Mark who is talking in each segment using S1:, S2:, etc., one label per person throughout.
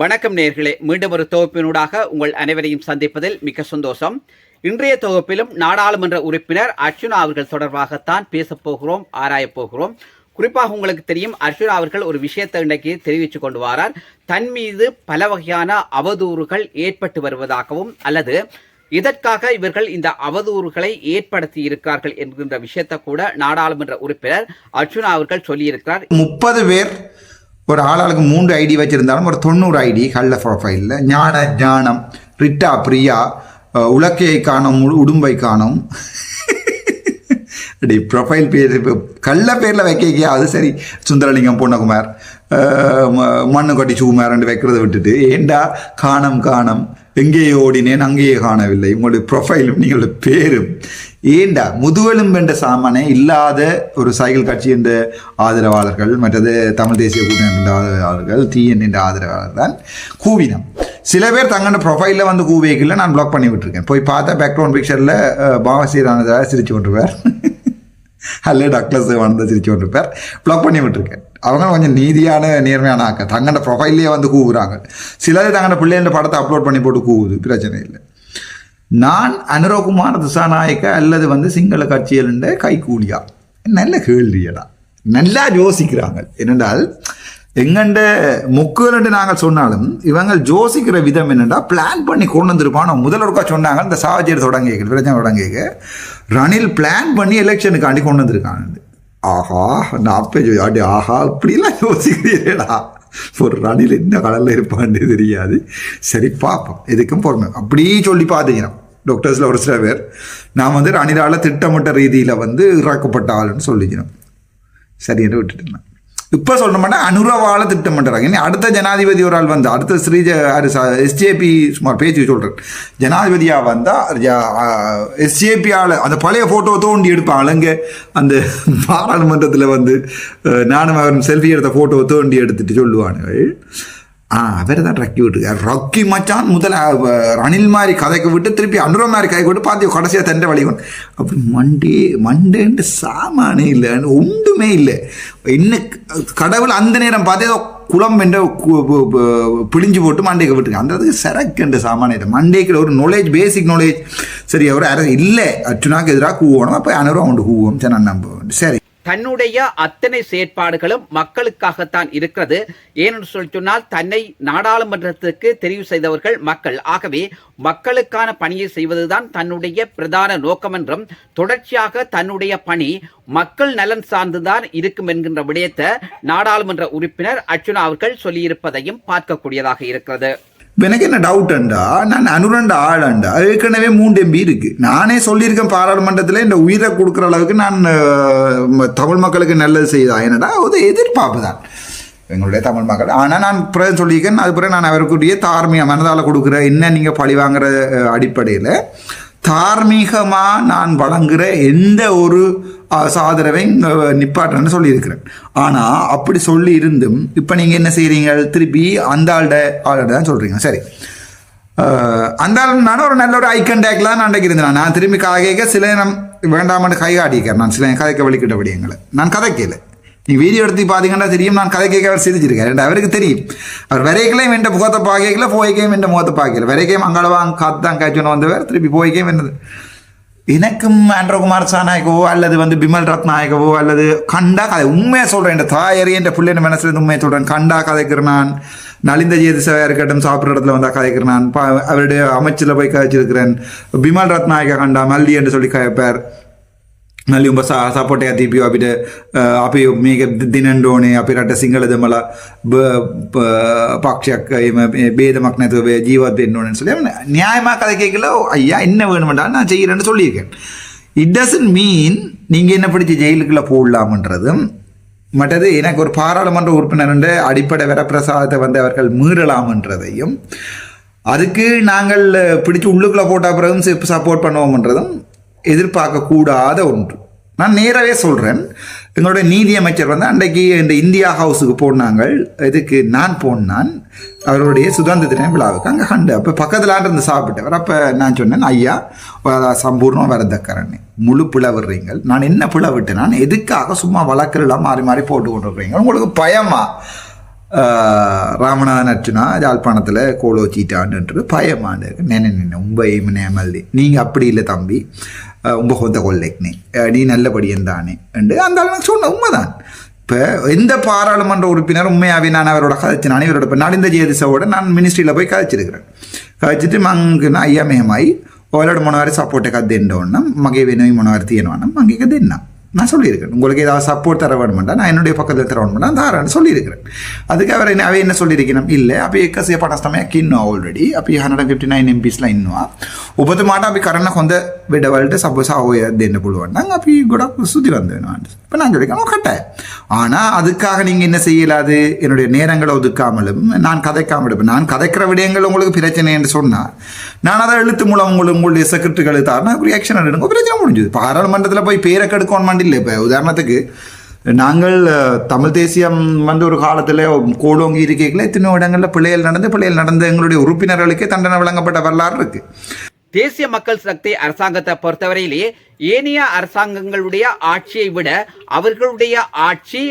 S1: வணக்கம் நேர்களே. மீண்டும் ஒரு தொகுப்பினூடாக உங்கள் அனைவரையும் சந்திப்பதில் மிக்க சந்தோஷம். இன்றைய தொகுப்பிலும் நாடாளுமன்ற உறுப்பினர் அர்ச்சுனா அவர்கள் தொடர்பாகத்தான் பேசப்போகிறோம் ஆராயப்போகிறோம் ஆராயப் போகிறோம். குறிப்பாக உங்களுக்கு தெரியும் அர்ஜுனா அவர்கள் ஒரு விஷயத்தை இன்றைக்கு தெரிவித்து கொண்டு வாரார். தன் மீது பல வகையான அவதூறுகள் ஏற்பட்டு வருவதாகவும் அல்லது இதற்காக இவர்கள் இந்த அவதூறுகளை ஏற்படுத்தி இருக்கிறார்கள் என்கின்ற விஷயத்தை கூட நாடாளுமன்ற உறுப்பினர் அர்ஜுனா அவர்கள் சொல்லியிருக்கிறார்.
S2: முப்பது பேர் ஒரு ஆளாளுக்கு மூன்று ஐடி வச்சுருந்தாலும் ஒரு தொண்ணூறு ஐடி கள்ள ப்ரொஃபைலில் ஞான ஞானம் ரிட்டா பிரியா உலக்கையை காணும் உடும்பை காணும் அப்படி ப்ரொஃபைல் பேர் இப்போ கள்ள பேரில் வைக்க அது சரி. சுந்தரலிங்கம் பொன்னகுமார் ம- மண்ணு கட்டி சுகுமார் ரெண்டு வைக்கிறத விட்டுட்டு ஏண்டா காணம் காணம் எங்கேயே ஓடினேன் அங்கேயே காணவில்லை. உங்களுடைய ப்ரொஃபைலும் நீங்களோட பேரும் ஏண்டா முதுகெலும்பென்ற சாமானே இல்லாத ஒரு சைக்கிள் கட்சி என்ற ஆதரவாளர்கள் மற்றது தமிழ் தேசிய கூட்டணி என்ற ஆதரவாளர்கள் டிஎன் என்ற ஆதரவாளர் தான் கூவினம். சில பேர் தங்களோட ப்ரொஃபைலில் வந்து கூவியக்கில் நான் பிளாக் பண்ணி விட்டுருக்கேன். போய் பார்த்தா பேக்ரவுண்ட் பிக்சரில் பாவசீரானதாக சிரிச்சு கொண்டிருப்பார். அல்ல டக்ளஸ் வந்து சிரிச்சு கொண்டிருப்பார். பிளாக் பண்ணி விட்டுருக்கேன். அவங்க கொஞ்சம் நீதியான நேர்மையான ஆக்க. தங்கண்ட ப்ரொஃபைல்லையே வந்து கூவுறாங்க. சிலர் தங்கண்ட பிள்ளைகள படத்தை அப்லோட் பண்ணி போட்டு கூவுது. பிரச்சனை இல்லை. நான் அனுரகுமார் திசாநாயக்க அல்லது வந்து சிங்கள கட்சிகள் கைகூலியா? நல்ல கேள்வியடா நல்லா யோசிக்கிறாங்க. என்னென்றால் எங்கண்ட முக்குகள் நாங்கள் சொன்னாலும் இவங்க யோசிக்கிற விதம் என்னென்னா பிளான் பண்ணி கொண்டு வந்திருப்பான் முதல்ல ஒருக்கா சொன்னாங்க. இந்த சாவஜியர் தொடங்கிக்க பிரச்சனை தொடங்கிய ரணில் பிளான் பண்ணி எலெக்ஷனுக்காண்டி கொண்டு வந்திருக்காங்க. ஆஹா நான் அப்பே அடி ஆஹா இப்படிலாம் யோசிக்கிறீடா ஒரு ரணில் என்ன கடலில் இருப்பான்னு தெரியாது. சரி பார்ப்போம் எதுக்கும் பொறுமை. அப்படியே சொல்லி பார்த்துக்கிறோம் டாக்டர்ஸில் ஒரு சில பேர் நான் வந்து ரணிலால் திட்டமிட்ட ரீதியில் வந்து இறக்கப்பட்ட ஆளுன்னு சொல்லிக்கிறோம் சரி என்று விட்டுட்டேன் இப்போ சொல்லணும்னா அனுரவால திட்டமிட்டுறாங்க இனி அடுத்த ஜனாதிபதி ஒரு ஆள் வந்து அடுத்த ஸ்ரீஜ எஸ்ஜேபி சுமார் பேச்சு சொல்கிறேன் ஜனாதிபதியாக வந்தால் ஆள் அந்த பழைய ஃபோட்டோ தோண்டி எடுப்பான் அங்கே அந்த பாராளுமன்றத்தில் வந்து நானும் அவரும் செல்ஃபி எடுத்த ஃபோட்டோ தோண்டி எடுத்துட்டு சொல்லுவானுங்கள் ஆ அவர் தான் ரக்கி விட்டுருக்கார் ரக்கி மச்சான் முதல்ல ரணில் மாதிரி கதைக்கு விட்டு திருப்பி அனுர மாதிரி கதை விட்டு பார்த்து கடைசியாக தண்டை வழி அப்படி மண்டே மண்டேன்ட்டு சாமானே இல்லை ஒன்றுமே இல்லை. என்ன கடவுள் அந்த நேரம் பார்த்து ஏதோ குளம் என்ற கு- பிழிஞ்சு போட்டு மண்டேக்கு விட்டுருக்கு அந்த அதுக்கு சரக்குன்ற சாமானே இல்லை. மண்டைக்கு ஒரு நாலேஜ் பேசிக் நாலேஜ் சரி அவர் அரசு இல்லை. அர்ச்சுனாக்கு எதிராக கூவணும் அப்போ அனுரம் கொண்டு கூவோம் சரி நான் நம்புவேன் சரி.
S1: தன்னுடைய அத்தனை செயற்பாடுகளும் மக்களுக்காகத்தான் இருக்கிறது. ஏனென்று சொல்லி சொன்னால் தன்னை நாடாளுமன்றத்திற்கு தெரிவு செய்தவர்கள் மக்கள். ஆகவே மக்களுக்கான பணியை செய்வதுதான் தன்னுடைய பிரதான நோக்கம் என்றும் தொடர்ச்சியாக தன்னுடைய பணி மக்கள் நலன் சார்ந்துதான் இருக்கும் என்கின்ற விடயத்தை நாடாளுமன்ற உறுப்பினர் அர்ச்சுனா அவர்கள் சொல்லியிருப்பதையும் பார்க்கக்கூடியதாக இருக்கிறது.
S2: எனக்கு என்ன டவுட்ண்டா நான் அனுரண்ட ஆளண்டா ஏற்கனவே மூன்று எம்பி இருக்கு. நானே சொல்லியிருக்கேன் பாராளுமன்றத்தில் இந்த உயிரை கொடுக்குற அளவுக்கு நான் தமிழ் மக்களுக்கு நல்லது செய்தா? என்னடா ஒரு எதிர்பார்ப்பு தான். எங்களுடைய தமிழ் மக்கள். ஆனால் நான் பிறகு சொல்லியிருக்கேன் அது பிறகு நான் அவருக்குரிய தார்மீக மனதால் கொடுக்குற என்ன நீங்கள் பழி வாங்குற அடிப்படையில் தார்மீகமாக நான் வழங்குகிற எந்த ஒரு சாதரவையும் நிப்பாட்டுறேன்னு சொல்லியிருக்கிறேன். ஆனால் அப்படி சொல்லி இருந்தும் இப்போ நீங்கள் என்ன செய்கிறீங்க திருப்பி அந்த ஆள்கிட்ட ஆள்கிட்ட தான் சொல்கிறீங்க சரி. அந்த நானும் ஒரு நல்ல ஒரு ஐ கண்டாக்டில் தான் நான் இருந்தேன். நான் திரும்பி கதைக்க சில நேரம் வேண்டாமட்டு கை காட்டிக்கிறேன் நான் சில கதைக்க வலிக்கிட்ட விடியங்களை நான் கதைக்கலை. நீ வீடியோ எடுத்து பார்த்தீங்கன்னா தெரியும். நான் கதை கேட்க அவர் சிரிச்சிருக்கேன் ரெண்டு அவருக்கு தெரியும். அவர் வரைக்கலையும் என்ற முகத்தை பார்க்கல போய்க்கையும் என்ற முகத்தை பார்க்கல. வரைக்கையும் அங்களவாங்க காத்துதான் காய்ச்சணும் வந்தவர் திருப்பி போய்க்கையும் என்னது எனக்கும் ஆண்ட்ரகுமார் சாநாயகவோ அல்லது வந்து பிமல் ரத்நாயகவோ அல்லது கண்டா கதை உண்மையாக சொல்கிறேன் என் தாயறி என்ற பிள்ளைங்க மனசுல இருந்து உண்மையை சொல்கிறேன் கண்டா கதைக்கிறனான் நான் நலிந்த ஜெயதிசவா இருக்கட்டும் சாப்பிட்ற இடத்துல வந்தால் கதைக்கிறேன் நான் அவருடைய அமைச்சில் போய் கதைச்சிருக்கிறேன். பிமல் ரத்நாயக கண்டா மல்லி என்று சொல்லி கதைப்பார். මල්ලි උඹ සාපොටය තිබිය අපිට අපි මේක දිනන් ඕනේ අපි රට සිංහල දෙමල පක්ෂයක් එම බේදමක් නැතුව ජීවත් වෙන්න ඕනේ சொல்லி நியாயமா கதைக்க කියලා ஐயா என்ன வேணும்டா நான் செய்யறேன்னு சொல்லியிருக்கேன் இட் டசன்ட் மீன் நீங்க என்ன பிடிச்சி ஜெயிலுக்குள்ள போடலாம்ன்றதும் மற்றது எனக்கு ஒரு பாராளுமன்ற உறுப்பினருடைய அடிப்படை வரப்பிரசாதத்தை வந்து அவர்கள் மீறலாம்ன்றதையும் அதுக்கு நாங்கள் பிடிச்சி உள்ளுக்குள்ளே போட்ட பிறகு சப்போர்ட் பண்ணுவோம்ன்றதும் எதிர்பார்க்கக்கூடாத ஒன்று. நான் நேராகவே சொல்கிறேன் எங்களுடைய நீதியமைச்சர் வந்து அன்றைக்கு இந்த இந்தியா ஹவுஸுக்கு போனாங்க இதுக்கு நான் போனான். அவருடைய சுதந்திர தின விழாவுக்கு அங்கே கண்டு. அப்போ பக்கத்தில் இருந்து சாப்பிட்டவர். அப்போ நான் சொன்னேன் ஐயா சம்பூர்ணம் வரதக்கரன்னு முழு பிளவுறீங்கள் நான் என்ன பிளவிட்டு நான் எதுக்காக சும்மா வழக்கெல்லாம் மாறி மாறி போட்டு கொண்டிருக்கிறீங்க? உங்களுக்கு பயமா? ராமநாதன் அர்ச்சுனா யாழ்ப்பாணத்தில் கோலோ சீட்டான்ட்டு பயமாண்டு நினை நினை உம்ப நேமல்தி நீங்கள் அப்படி இல்லை தம்பி. உங்கள் கொந்த கொள்ளைக்குனே அடி நல்லபடியன் தானே என்று அந்த அளவுக்கு சொன்ன உண்மைதான் இப்போ எந்த பாராளுமன்ற உறுப்பினர் உண்மையாகவே நான் அவரோட கதைச்சு நான் இவரோட இப்போ நலிந்த ஜெயதிசாவோட நான் மினிஸ்ட்ரியில் போய் கதைச்சிருக்கிறேன் கதைச்சிட்டு மங்கு நான் ஐயா மேமாய் ஓலோட மனவாரி சப்போர்ட்டை கதை தின்னோன்னா மகை வேணும் மனவாரி தீயனோன்னா மங்கைக்கு தின்னான் நான் சொல்லியிருக்கேன் உங்களுக்கு ஏதாவது சப்போர்ட் தர வேணுமெண்டா நான் என்னுடைய பக்கத்தில் தர வேணுமெண்டா தாரேன்னு சொல்லியிருக்கிறேன். அதுக்கு அவர் என்ன அவை என்ன சொல்லியிருக்கணும்? இல்லை அப்போ எக்கசிய பணஸ்தமையாக இன்னும் ஆல்ரெடி அப்போ hundred fifty and fifty nine ఎంపీస్లో ఇన్వా ఉపతి మాట అవి விட வரட்டு சப்போஸ் సపోజ్ ஆகுது என்ன பண்ணுவாங்க அப்போ கூட சுற்றி வந்துவேணும் இப்போ நான் சொல்லிக்கணும் கட்டாயம் ஆனால் அதுக்காக நீங்கள் என்ன செய்யலாது? என்னுடைய நேரங்களை ஒதுக்காமலும் நான் கதைக்காமல் இருப்பேன் நான் கதைக்கிற விடயங்கள் உங்களுக்கு பிரச்சனை என்று சொன்னால் நான் அதை எழுத்து மூலம் உங்களுக்கு உங்களுடைய செக்ரட்டரிகளை தாருன்னா ரியாக்ஷன் எடுங்க பிரச்சனை முடிஞ்சது. பாராளுமன்றத்தில் போய் பேரை கெடுக்கணும் இல்லை இப்போ உதாரணத்துக்கு நாங்கள் தமிழ் தேசியம் வந்து ஒரு காலத்தில் கோலோங்கி இருக்கைகளை எத்தனையோ இடங்களில் பிள்ளைகள் நடந்து பிள்ளைகள் நடந்த எங்களுடைய உறுப்பினர்களுக்கே தண்டனை வழங்கப்பட்ட வரலாறு இருக்கு.
S1: தேசிய மக்கள் சக்தி அரசாங்கத்தை பொறுத்தவரையிலே ஏனைய அரசாங்கங்களுடைய ஆட்சியை விட அவர்களுடைய ஆட்சி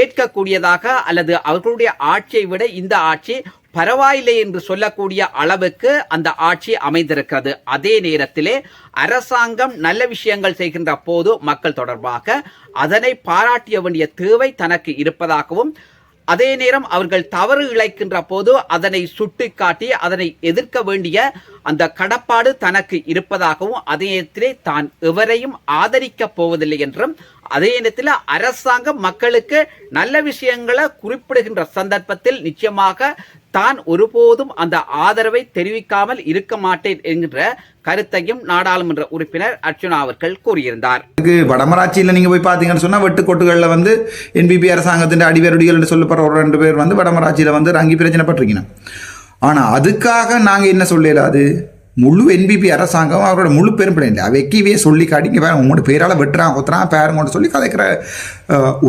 S1: ஏற்கக்கூடியதாக அல்லது அவர்களுடைய ஆட்சியை விட இந்த ஆட்சி பரவாயில்லை என்று சொல்லக்கூடிய அளவுக்கு அந்த ஆட்சி அமைந்திருக்கிறது. அதே நேரத்திலே அரசாங்கம் நல்ல விஷயங்கள் செய்கின்ற போது மக்கள் தொடர்பாக அதனை பாராட்டிய வேண்டிய தேவை தனக்கு இருப்பதாகவும் அதே நேரம் அவர்கள் தவறு இழைக்கின்ற போது அதனை சுட்டி காட்டி அதனை எதிர்க்க வேண்டிய அந்த கடப்பாடு தனக்கு இருப்பதாகவும் அதே நேரத்திலே தான் எவரையும் ஆதரிக்கப் போவதில்லை என்றும் அதே நேரத்தில் அரசாங்கம் மக்களுக்கு நல்ல விஷயங்களை குறிப்பிடுகின்ற சந்தர்ப்பத்தில் நிச்சயமாக தான் ஒருபோதும் அந்த ஆதரவை தெரிவிக்காமல் இருக்க மாட்டேன் என்கின்ற கருத்தையும் நாடாளுமன்ற உறுப்பினர் அர்ஜுனா அவர்கள் கூறியிருந்தார்.
S2: வடமராட்சியில் நீங்கள் போய் பார்த்தீங்கன்னு சொன்னால் வெட்டுக்கோட்டுகளில் வந்து என்பிபி அரசாங்கத்தின் அடிவருடிகள் சொல்லப்படுற ஒரு ரெண்டு பேர் வந்து வடமராட்சியில் வந்து ரங்கி பிரச்சனைப்பட்டிருக்கணும் ஆனால் அதுக்காக நாங்கள் என்ன சொல்லலாது முழு என்பிபி அரசாங்கம் அவரோட முழு பெரும்படை. இல்லை வெக்கிவே சொல்லி காட்டிங்க வேற உங்களோட பேரால் வெட்டுறான் ஒத்துறான் பேருங்கன்னு சொல்லி கதைக்கிற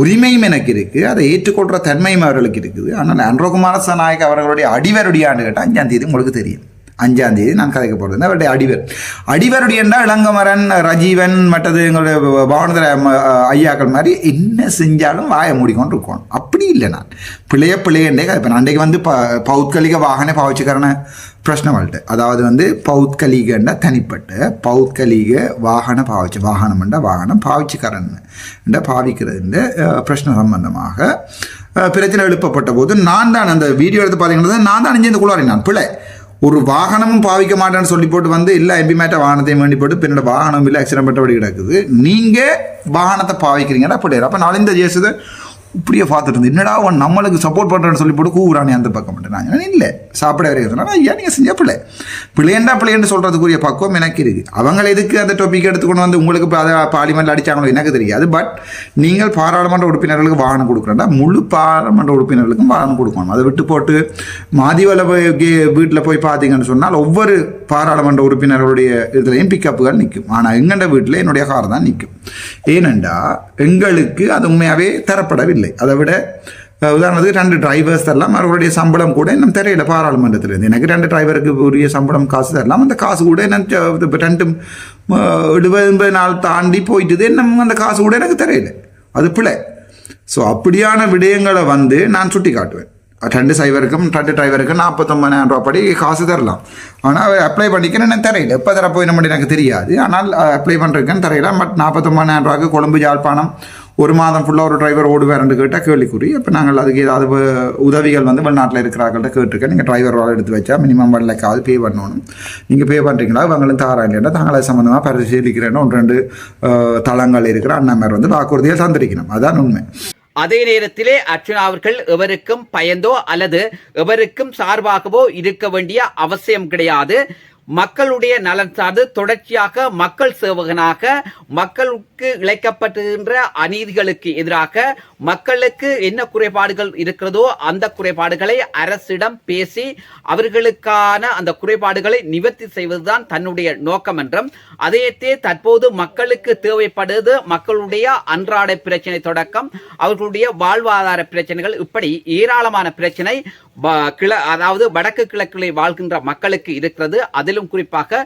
S2: உரிமையும் எனக்கு இருக்குது. அதை ஏற்றுக்கொள்கிற தன்மையும் அவர்களுக்கு இருக்குது. ஆனால் அன்ரோகுமார நாயக் அவர்களுடைய அடிவருடையான்னு கேட்டால் அஞ்சாம் தேதி உங்களுக்கு தெரியும். அஞ்சாம் தேதி நான் கதைக்க போகிறது அவருடைய அடிவர். அடிவருடைய என்றால் இளங்கமரன் ரஜீவன் மற்றது எங்களுடைய பவனதர ஐயாக்கள் மாதிரி என்ன செஞ்சாலும் வாயை மூடிக்கொண்டு இருக்கணும். அப்படி இல்லை நான். பிள்ளைய பிள்ளையண்டே நான் அன்றைக்கு வந்து ப பௌத்கலிக வாகன பாவிச்சுக்கிறன பிரச்சனை வளட்டு அதாவது வந்து பௌத்கலிகண்டா தனிப்பட்ட பௌத்கலிக வாகன பாவிச்சு வாகனம்ண்டா வாகனம் பாவிச்சுக்கரன் பாவிக்கிறது பிரச்சனை சம்பந்தமாக பிரச்சனை எழுப்பப்பட்ட போது நான் தான் அந்த வீடியோ எடுத்து பார்த்தீங்கன்னா நான் தான் அணிஞ்சு இந்த நான் பிள்ளை ஒரு வாகனமும் பாவிக்க மாட்டேன்னு சொல்லி போட்டு வந்து இல்லை எம்பி மேட்ட வாகனத்தையும் வேண்டி போட்டு பின்னோட வாகனம் இல்லை ஆக்சிடென்ட் பட்டபடி கிடக்குது நீங்கள் வாகனத்தை பாவிக்கிறீங்கன்னா அப்படி அப்போ நாலந்த ஜேசுது இப்படியே பார்த்துட்டு இருந்து என்னடா அவன் நம்மளுக்கு சப்போர்ட் பண்ணுறேன்னு சொல்லி போட்டு கூவுறானே அந்த பக்கம் மட்டும்? நான் இல்லை சாப்பிட வரைக்கும் சொன்னா ஐயா நீங்கள் செஞ்ச பிள்ளை பிள்ளையண்டா பிள்ளைன்னு சொல்கிறதுக்குரிய பக்குவம் எனக்கு இருக்குது அவங்கள எதுக்கு அந்த டாபிக் எடுத்துக்கொண்டு வந்து உங்களுக்கு இப்போ அதை பார்லிமெண்ட்டில் அடிச்சாங்களோ எனக்கு தெரியாது. பட் நீங்கள் பாராளுமன்ற உறுப்பினர்களுக்கு வாகனம் கொடுக்குறேன்டா முழு பாராளுமன்ற உறுப்பினர்களுக்கும் வாகனம் கொடுக்கணும். அதை விட்டு போட்டு மாதிவலை போய் வீட்டில் போய் பார்த்தீங்கன்னு சொன்னால் ஒவ்வொரு பாராளுமன்ற உறுப்பினர்களுடைய இதுலையும் பிக்கப்புகள் நிற்கும். ஆனால் எங்கண்ட வீட்டில் என்னுடைய கார் தான் நிற்கும். ஏனெண்டா எங்களுக்கு அது உண்மையாகவே தரப்படவில்லை. அதை விட உதாரணத்துக்கு ரெண்டு டிரைவர்ஸ் தரலாம் அவர்களுடைய சம்பளம் கூட இன்னும் தெரியல பாராளுமன்றத்திலேருந்து. எனக்கு ரெண்டு டிரைவருக்கு உரிய சம்பளம் காசு தரலாம் அந்த காசு கூட என்ன ரெண்டு எழுபது எண்பது நாள் தாண்டி போயிட்டுது என்ன அந்த காசு கூட எனக்கு தெரியல. அது பிள்ளை ஸோ அப்படியான விடயங்களை வந்து நான் சுட்டி காட்டுவேன் ரெண்டு சைவருக்கும் ரெண்டு டிரைவருக்கும் நாற்பத்தொம்பதாயிரம் ரூபா படி காசு தரலாம். ஆனால் அப்ளை பண்ணிக்கிறேன் எனக்கு தெரியல. எப்போ தர போய் நம்ம எனக்கு தெரியாது. ஆனால் அப்ளை பண்ணுறதுக்குன்னு தெரியல. பட் நாற்பத்தொம்பதாயிரம் ரூபாய்க்கு கொழும்பு யாழ்ப்பாணம் ஒரு மாதம் ஃபுல்லாக ஒரு டிரைவர் ஓடுவார்னு கேட்டால் கேள்விக்குறி. இப்போ நாங்கள் அதுக்கு ஏதாவது உதவிகள் வந்து வெளிநாட்டில் இருக்கிறார்கள்ட்ட கேட்டிருக்கேன். நீங்கள் டிரைவர் வேலை எடுத்து வச்சா மினிமம் ஒன் லேக்காவது பே பண்ணணும். நீங்கள் பே பண்ணுறீங்களா இவங்களும் தாரா இல்லைன்னா தாங்களே சம்மந்தமாக பரிசீலிக்கிறேன்னு ஒன்று ரெண்டு தளங்கள் இருக்கிற அண்ணாமர் வந்து வாக்குறுதியை தந்திருக்கணும். அதான் உண்மை.
S1: அதே நேரத்திலே அர்ச்சுனா அவர்கள் எவருக்கும் பயந்தோ அல்லது எவருக்கும் சார்பாகவோ இருக்க வேண்டிய அவசியம் கிடையாது. மக்களுடைய நலன் சார்ந்து தொடர்ச்சியாக மக்கள் சேவகனாக மக்களுக்கு இழைக்கப்பட்டுகின்ற அநீதிகளுக்கு எதிராக மக்களுக்கு என்ன குறைபாடுகள் இருக்கிறதோ அந்த குறைபாடுகளை அரசிடம் பேசி அவர்களுக்கான அந்த குறைபாடுகளை நிவர்த்தி செய்வதுதான் தன்னுடைய நோக்கம் என்றும் அதையத்தே தற்போது மக்களுக்கு தேவைப்படுவது மக்களுடைய அன்றாட பிரச்சனை தொடக்கம் அவர்களுடைய வாழ்வாதார பிரச்சனைகள். இப்படி ஏராளமான பிரச்சனை கிழ அதாவது வடக்கு கிழக்கிலே வாழ்கின்ற மக்களுக்கு இருக்கிறது. அதிலும் குறிப்பாக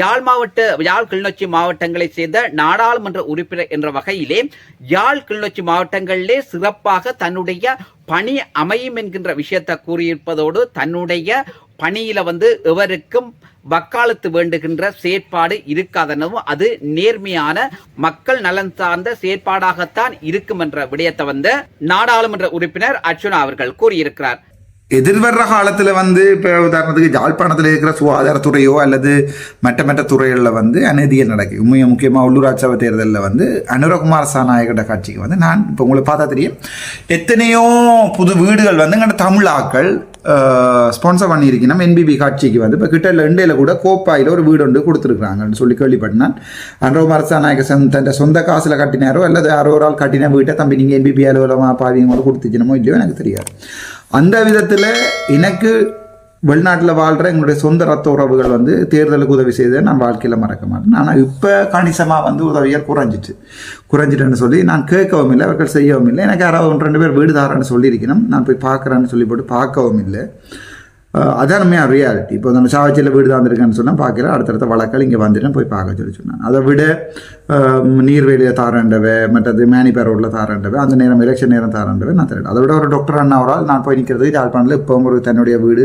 S1: யாழ் மாவட்ட யாழ் கிளிநொச்சி மாவட்டங்களை சேர்ந்த நாடாளுமன்ற உறுப்பினர் என்ற வகையிலே யாழ் கிளிநொச்சி மாவட்டங்களிலே சிறப்பாக தன்னுடைய பணி அமையும் என்கின்ற விஷயத்தை கூறியிருப்பதோடு தன்னுடைய பணியில வந்து எவருக்கும் வக்காலத்து வேண்டுகின்ற செயற்பாடு இருக்காதெனவும் அது நேர்மையான மக்கள் நலன் சார்ந்த செயற்பாடாகத்தான் இருக்கும் என்ற விடயத்தை வந்து நாடாளுமன்ற உறுப்பினர் அர்ச்சுனா அவர்கள் கூறியிருக்கிறார்.
S2: எதிர்வர்ற காலத்தில் வந்து இப்போ உதாரணத்துக்கு ஜாழ்ப்பாணத்தில் இருக்கிற சுகாதாரத்துறையோ அல்லது மற்ற மற்ற துறைகளில் வந்து அநீதிகள் நடக்கும் முக்கியமாக உள்ளூராட்சி சபை தேர்தலில் வந்து அனுரகுமார் சாநாயகட காட்சிக்கு வந்து நான் இப்போ உங்களுக்கு பார்த்தா தெரியும். எத்தனையோ புது வீடுகள் வந்து எங்கள்கிட்ட தமிழ் ஆக்கள் ஸ்பான்சர் பண்ணியிருக்கணும் என்பிபி காட்சிக்கு வந்து இப்போ கிட்ட இண்டையில் கூட கோப்பாயில் ஒரு வீடு ஒன்று கொடுத்துருக்குறாங்கன்னு சொல்லி கேள்விப்பட்டேன் அனுரகுமார் மரசாநாயக தன் சொந்த காசில் கட்டினாரோ அல்லது யாரோ ஒரு ஆள் கட்டின வீட்டை தம்பி நீங்கள் என்பிபி அலுவலமாக பாவியங்களோட கொடுத்துச்சினமோ இல்லையோ எனக்கு தெரியாது. அந்த விதத்தில் எனக்கு வெளிநாட்டில் வாழ்கிற எங்களுடைய சொந்த ரத்த உறவுகள் வந்து தேர்தலுக்கு உதவி செய்ததை நான் வாழ்க்கையில் மறக்க மாட்டேன். ஆனால் இப்போ கணிசமாக வந்து உதவியாக குறைஞ்சிட்டு குறைஞ்சிட்டேன்னு சொல்லி நான் கேட்கவும் இல்லை அவர்கள் செய்யவும் இல்லை. எனக்கு யாராவது ஒன்று ரெண்டு பேர் வீடு தாரேன்னு சொல்லியிருக்கணும். நான் போய் பார்க்குறேன்னு சொல்லி போட்டு பார்க்கவும் இல்லை. அஹ் ரியாலிட்டி இப்போ நம்ம சாவச்சியில் வீடு தாந்திருக்கேன்னு சொன்னால் பார்க்குறேன் அடுத்தடுத்த வழக்கல் இங்கே வந்துட்டேன் போய் பார்க்க சொல்லி சொன்னான் அதை விட அஹ், நீர்வேலியில் தாரண்டவை மற்றது மேனிப்பேர் ரோட்டில் தாரண்டவை அந்த நேரம் எலெக்ஷன் நேரம் தாரண்டவை நான் தரேன் அதை விட ஒரு டாக்டர் அண்ணா ஒரு ஆள் நான் போய் நிற்கிறதுக்கு யாழ்ப்பாணத்தில் இப்போ ஒரு தன்னுடைய வீடு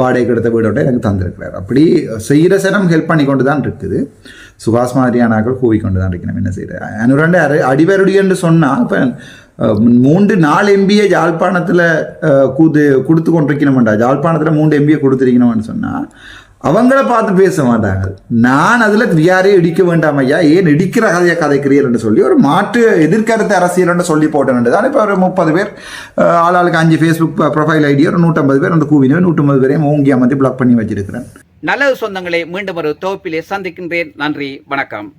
S2: வாடகைக்கு எடுத்த வீடோட எனக்கு தந்திருக்கிறார். அப்படி செய்கிற சனம் ஹெல்ப் பண்ணி கொண்டு தான் இருக்குது. சுபாஷ் மாதிரியானாக்கள் கூவிக்கொண்டு தான் இருக்கணும். என்ன செய்கிறேன் அனுரண்டு அரை அடிவருடி என்று சொன்னால் இப்போ மூன்று நாலு எம்பியை ஜாழ்ப்பாணத்தில் கூது கொடுத்து கொண்டிருக்கணும்டா ஜாழ்ப்பாணத்தில் மூன்று எம்பியை கொடுத்துருக்கணும்னு சொன்னால் அவங்கள பார்த்து பேச மாட்டாங்க. நான் அதில் யாரையும் இடிக்க வேண்டாம் ஐயா. ஏன் இடிக்கிற கதையை கதைக்கிறீர்கள் சொல்லி ஒரு மாற்று எதிர்கருத்து அரசியல்னு சொல்லி போட்டேன் தான் இப்போ ஒரு முப்பது பேர் ஆளாளுக்கு அஞ்சு ஃபேஸ்புக் ப்ரொஃபைல் ஐடி ஒரு நூற்றம்பது பேர் அந்த கூவினே நூற்றம்பது பேரையும் ஓங்கி அமர்த்தி பிளாக் பண்ணி வச்சிருக்கிறேன்.
S1: நல்லது சொந்தங்களே மீண்டும் ஒரு தொகுப்பிலே சந்திக்கின்றேன். நன்றி வணக்கம்.